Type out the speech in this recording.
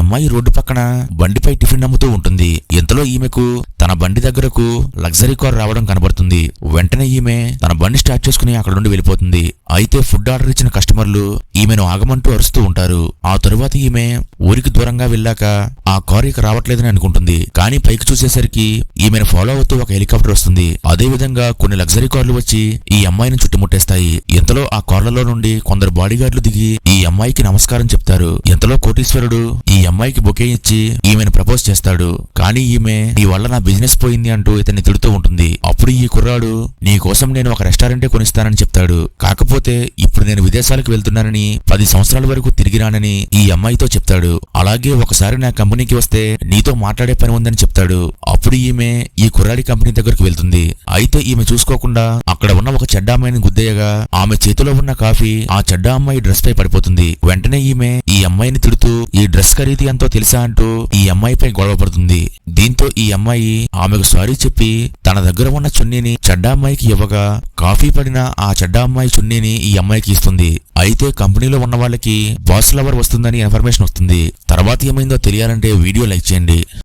అమ్మాయి రోడ్డు పక్కన బండిపై టిఫిన్ అమ్ముతూ ఉంటుంది. ఇంతలో ఈమెకు తన బండి దగ్గరకు లగ్జరీ కార్ రావడం కనబడుతుంది. వెంటనే ఈమె తన బండి స్టార్ట్ చేసుకుని అక్కడ నుండి వెళ్ళిపోతుంది. అయితే ఫుడ్ ఆర్డర్ ఇచ్చిన కస్టమర్లు ఈమెను ఆగమంటూ అరుస్తూ ఉంటారు. ఆ తరువాత ఈమె ఊరికి దూరంగా వెళ్ళాక ఆ కార్ ఇక రావట్లేదని అనుకుంటుంది. కానీ పైకి చూసేసరికి ఈమెను ఫాలో అవుతూ ఒక హెలికాప్టర్ వస్తుంది. అదే విధంగా కొన్ని లగ్జరీ కార్లు వచ్చి ఈ అమ్మాయిని చుట్టుముట్టేస్తాయి. ఇంతలో ఆ కార్లలో నుండి కొందరు బాడీగార్డులు దిగి అమ్మాయికి నమస్కారం చెప్తారు. ఎంతలో కోటీశ్వరుడు? ఈ అమ్మాయికి బొకే ఇచ్చి ఈమెను ప్రపోజ్ చేస్తాడు. కానీ ఈమె నీ వల్ల నా బిజినెస్ పోయింది అంటూ ఇతన్ని తిడుతూ ఉంటుంది. అప్పుడు ఈ కుర్రాడు నీ కోసం నేను ఒక రెస్టారెంటే కొనిస్తానని చెప్తాడు. కాకపోతే ఇప్పుడు నేను విదేశాలకు వెళ్తున్నానని పది సంవత్సరాల వరకు తిరిగి రానని ఈ అమ్మాయితో చెప్తాడు. అలాగే ఒకసారి నా కంపెనీకి వస్తే నీతో మాట్లాడే పని ఉందని చెప్తాడు. అప్పుడు ఈమె ఈ కుర్రాడి కంపెనీ దగ్గరకు వెళ్తుంది. అయితే ఈమె చూసుకోకుండా అక్కడ ఉన్న ఒక చెడ్డ అమ్మాయిని గుద్దేయగా ఆమె చేతిలో ఉన్న కాఫీ ఆ చెడ్డ అమ్మాయి డ్రెస్ పై పడిపోతుంది. వెంటనే ఈమె ఈ అమ్మాయిని తిడుతూ ఈ డ్రెస్ ఖరీదు ఎంతో తెలుసా అంటూ ఈ అమ్మాయిపై గొడవ పడుతుంది. దీంతో ఈ అమ్మాయి ఆమెకు సారీ చెప్పి తన దగ్గర ఉన్న చున్నీని చెడ్డ అమ్మాయికి ఇవ్వగా కాఫీ పడిన ఆ చెడ్డ అమ్మాయి చున్నీని ఈ అమ్మాయికి ఇస్తుంది. అయితే కంపెనీలో ఉన్న వాళ్ళకి బాస్ లవర్ వస్తుందని ఇన్ఫర్మేషన్ వస్తుంది. తర్వాత ఏమైందో తెలియాలంటే వీడియో లైక్ చేయండి.